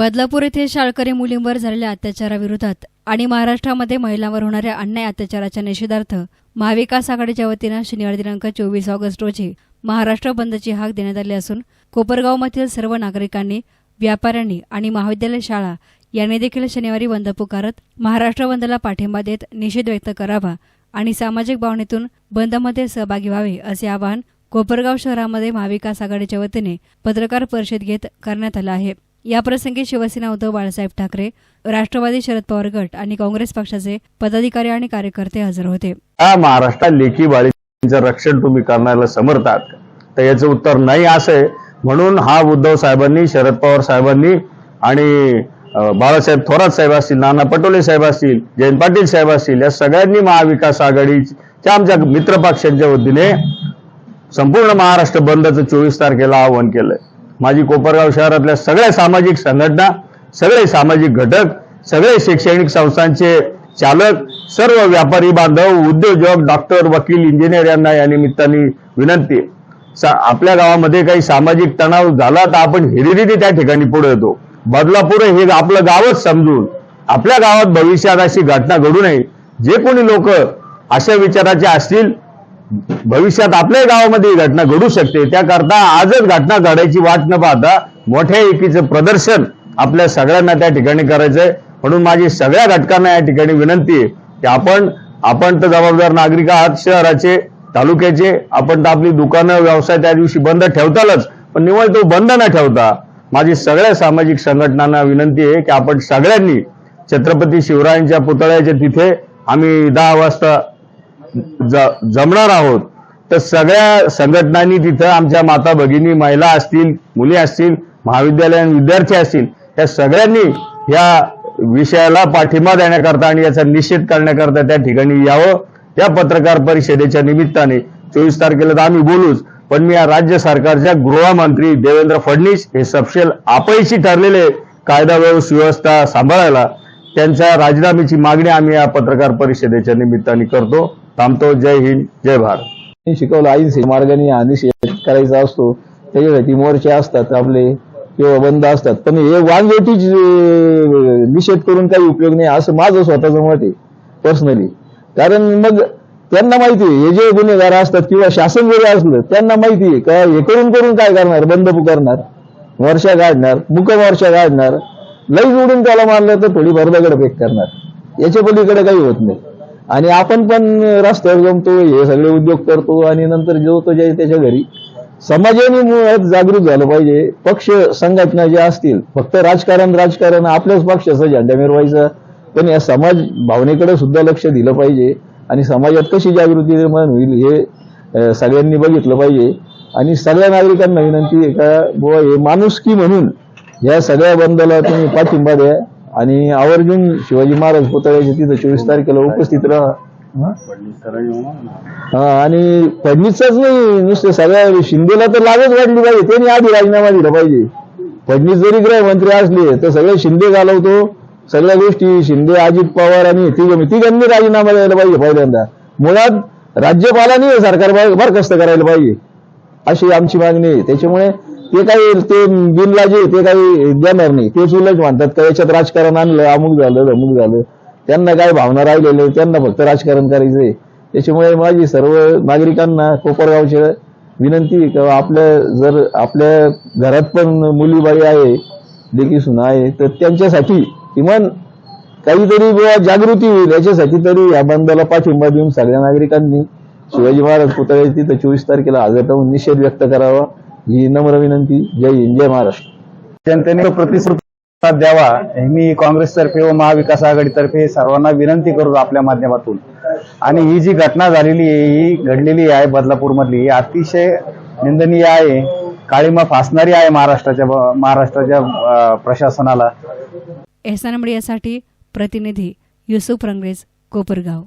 बदलापूर येथे शाळकरी मुलींवर झालेल्या अत्याचाराविरोधात आणि महाराष्ट्रामध्ये महिलांवर होणाऱ्या अन्याय अत्याचाराच्या निषेधार्थ महाविकास आघाडीच्या वतीनं शनिवार दिनांक चोवीस ऑगस्ट रोजी महाराष्ट्र बंदची हाक देण्यात आली असून कोपरगावमधील सर्व नागरिकांनी व्यापाऱ्यांनी आणि महाविद्यालय शाळा यांनी देखील शनिवारी बंद पुकारत महाराष्ट्र बंदला पाठिंबा देत निषेध व्यक्त करावा आणि सामाजिक भावनेतून बंदमध्ये सहभागी व्हावे असे आवाहन कोपरगाव शहरामध्ये महाविकास आघाडीच्या वतीने पत्रकार परिषद घेत करण्यात आलं आहे. याप्रसंगी शिवसेना उद्धव बाळासाहेब ठाकरे राष्ट्रवादी शरद पवार गट आणि काँग्रेस पक्षाचे पदाधिकारी आणि कार्यकर्ते हजर होते. महाराष्ट्रात लेखी बाळीचं रक्षण तुम्ही करण्याला समर्थ तर याचं उत्तर नाही असं आहे. म्हणून हा उद्धव साहेबांनी शरद पवार साहेबांनी आणि बाळासाहेब थोरात साहेब असतील नाना पटोले साहेब असतील जयंत पाटील साहेब असतील या सगळ्यांनी महाविकास आघाडीच्या आमच्या मित्रपक्षांच्या वतीने संपूर्ण महाराष्ट्र बंदचं चोवीस तारखेला आवाहन केलंय. माझी कोपरगाव शहरातल्या सगळ्या सामाजिक संघटना सगळे सामाजिक घटक सगळे शैक्षणिक संस्थांचे चालक सर्व व्यापारी बांधव उद्योजक डॉक्टर वकील इंजिनियर यांना या निमित्ताने विनंती आहे. सा- आपल्या गावामध्ये काही सामाजिक तणाव झाला तर आपण हिरिरीने त्या ठिकाणी पुढे येतो बदलापूर हे आपलं गावच समजून आपल्या गावात भविष्यात अशी घटना घडू नये जे कोणी लोक अशा विचाराचे असतील भविष्यात आपल्या गावामध्ये ही घटना घडू शकते. त्याकरता आजच घटना घडायची वाट न पाहता मोठ्या एकीचं प्रदर्शन आपल्या सगळ्यांना त्या ठिकाणी करायचंय. म्हणून माझी सगळ्या घटकांना या ठिकाणी विनंती आहे की आपण आपण तर जबाबदार नागरिक आहात शहराचे तालुक्याचे. आपण तर आपली दुकानं व्यवसाय त्या दिवशी बंद ठेवतालच. पण निवळ तो बंद न ठेवता माझी सगळ्या सामाजिक संघटनांना विनंती आहे की आपण सगळ्यांनी छत्रपती शिवरायांच्या पुतळ्याच्या तिथे आम्ही दहा वाजता जमणार आहोत. तर सगळ्या संघटनांनी तिथं आमच्या माता भगिनी महिला असतील मुली असतील महाविद्यालयीन विद्यार्थी असतील या सगळ्यांनी या विषयाला पाठिंबा देण्याकरता आणि याचा निषेध करण्याकरता त्या ठिकाणी यावं. या पत्रकार परिषदेच्या निमित्ताने चोवीस तारखेला तर आम्ही बोलूच पण मी या राज्य सरकारच्या गृहमंत्री देवेंद्र फडणवीस हे सपशेल अपयशी ठरलेले कायदा व्यवस्था सांभाळायला त्यांच्या राजीनाम्याची मागणी आम्ही या पत्रकार परिषदेच्या निमित्ताने करतो. थांबतो जय हिंद जय भारत. शिकवलं आईन मार्गाने हा करायचा असतो. त्याच्यासाठी मोर्चे असतात आपले किंवा बंद असतात. पण हे वांगेटी निषेध करून काही उपयोग नाही असं माझं स्वतःचं मत आहे पर्सनली कारण मग त्यांना माहिती आहे हे जे गुन्हेगार असतात किंवा शासन जरी असलं त्यांना माहिती आहे का हे करून करून काय करणार? बंद पुकारणार वर्षा काढणार मुकम वर्षा काढणार लई जोडून त्याला मारलं तर थोडी भरदगड फेक करणार. याच्या पलीकडे काही होत नाही. आणि आपण पण रस्त्यावर जमतो हे सगळे उद्योग करतो आणि नंतर जेवतो जे त्याच्या घरी. समाजाने मुळात जागृत झालं पाहिजे. पक्ष संघटना ज्या असतील फक्त राजकारण राजकारण आपल्याच पक्षाचा झेंडा मिरवायचा. पण या समाज भावनेकडे सुद्धा लक्ष दिलं पाहिजे आणि समाजात कशी जागृती निर्माण होईल हे सगळ्यांनी बघितलं पाहिजे. आणि सगळ्या नागरिकांना विनंती आहे का बुवा हे माणुसकी म्हणून या सगळ्या बंदला तुम्ही पाठिंबा द्या. आणि आवर्जून शिवाजी महाराज पुतळ्याच्या तिथं चोवीस तारखेला उपस्थित राहा. हा आणि फडणीसच नाही नुसते सगळ्या शिंदेला तर लागच वाटली पाहिजे त्यांनी आधी राजीनामा दिला पाहिजे. फडणीस जरी गृहमंत्री असले तर सगळे शिंदे घालवतो. सगळ्या गोष्टी शिंदे अजित पवार आणि तिघ तिघांनी राजीनामा द्यायला पाहिजे पहिल्यांदा. मुळात राज्यपालांनी सरकार बरखास्त करायला पाहिजे. अशी आमची मागणी आहे. त्याच्यामुळे ते काही ते बिनलाजे ते काही देणार नाही. तेच उलट म्हणतात का याच्यात राजकारण आणलं अमुक झालं अमुक झालं. त्यांना काय भावना राहिलेलं त्यांना फक्त राजकारण करायचंय. त्याच्यामुळे माझी सर्व नागरिकांना कोपरगावच्या विनंती किंवा आपल्या जर आपल्या घरात पण मुलीबाई आहे देखील सुना आहे तर त्यांच्यासाठी किमान काहीतरी बुवा जागृती होईल. याच्यासाठी तरी या बंदला पाठिंबा देऊन सगळ्या नागरिकांनी शिवाजी महाराज पुतळे तिथं चोवीस तारखेला हजर राहून निषेध व्यक्त करावा. ही नम्र विनंती. जय हिंद जय महाराष्ट्र. जनतेने तो प्रतिसाद द्यावा हे मी काँग्रेसतर्फे व महाविकास आघाडीतर्फे सर्वांना विनंती करतो आपल्या माध्यमातून. आणि ही जी घटना झालेली आहे ही घडलेली आहे बदलापूर मधली ही अतिशय निंदनीय आहे. काळीमा फासणारी आहे महाराष्ट्राच्या महाराष्ट्राच्या प्रशासनाला. एहसान मीडियासाठी प्रतिनिधी युसुफ रंगरेज कोपरगाव.